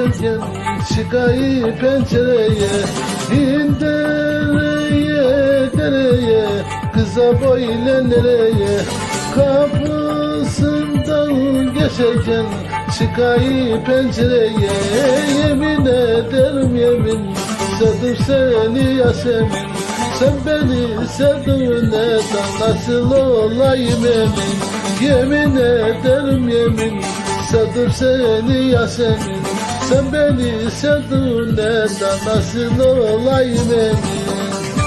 geçerken çıkayı pencereye İn dereye dereye kıza boyla nereye? Kapısından geçerken çıkayı pencereye Yemin ederim yemin sevdim seni Yasemin sen beni sevdiğine nasıl olayım emin. Yemin ederim yemin Sevdim seni Yasemin Sen beni sevdiğine nasıl olayım emin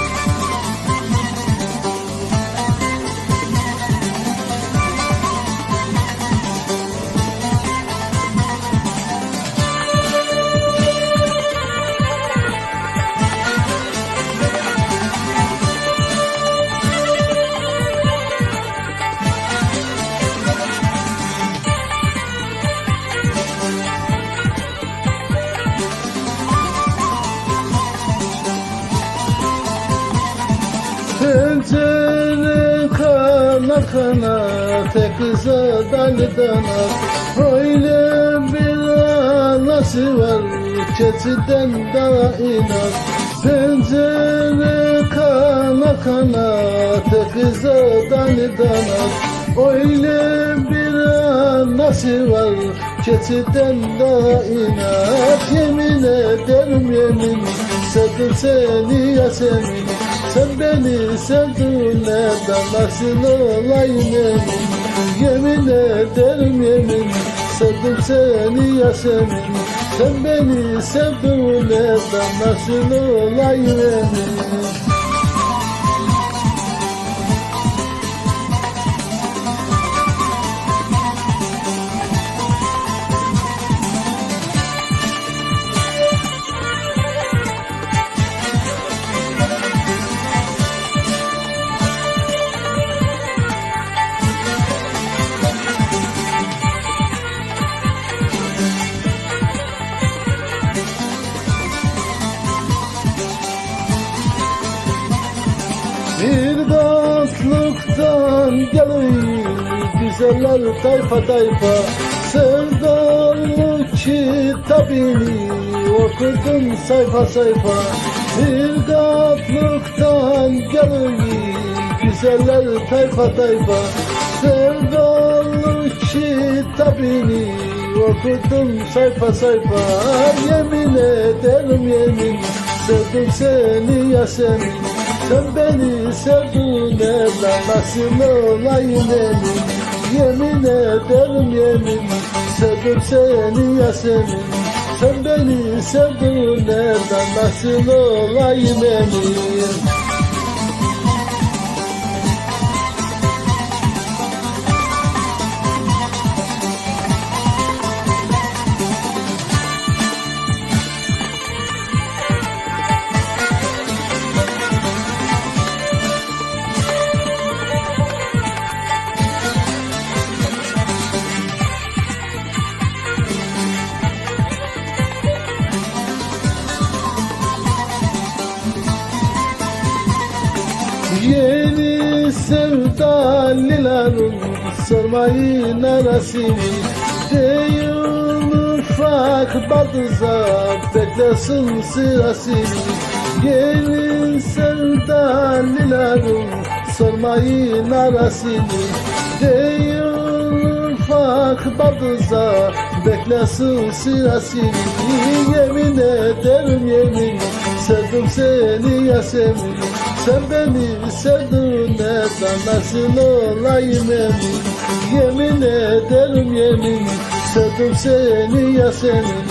Pencere kana kana tek kıza dali dana Öyle bir anası var keçiden daha inan Pencere kana kana tek kıza dali dana Öyle bir anası var keçiden daha inat. Yemin ederim yemin sevdim seni Yasemin sen beni sevdiğine nasıl olayım emin. Yemin ederim yemin Sevdim seni Yasemin Sen beni sevdiğine nasıl olayım emin gelir güzeller tayfa tayfa. Sevdalı kitabını okudum sayfa sayfa. Bir gelir güzeller tayfa tayfa. Sevdalı kitabını okudum sayfa sayfa. Yemin ederim yemin sevdim seni Yasemin sen beni sevdiğine nasıl olayım emin. Yemin ederim yemin Sevdim seni Yasemin Sen beni sevdiğine nasıl olayım emin Yeni sevdalilerin sormayın arasını Değil ufak baldıza beklesin sırasını Yeni sevdalilerin sormayın arasını Değil ufak baldıza beklesin sırasını Yemin ederim yemin sevdim seni Yasemin sen beni sevdiğine nasıl olayım emin Yemin ederim yemin Sevdim seni Yasemin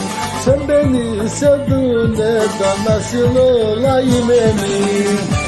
Sen beni sevdiğine nasıl olayım emin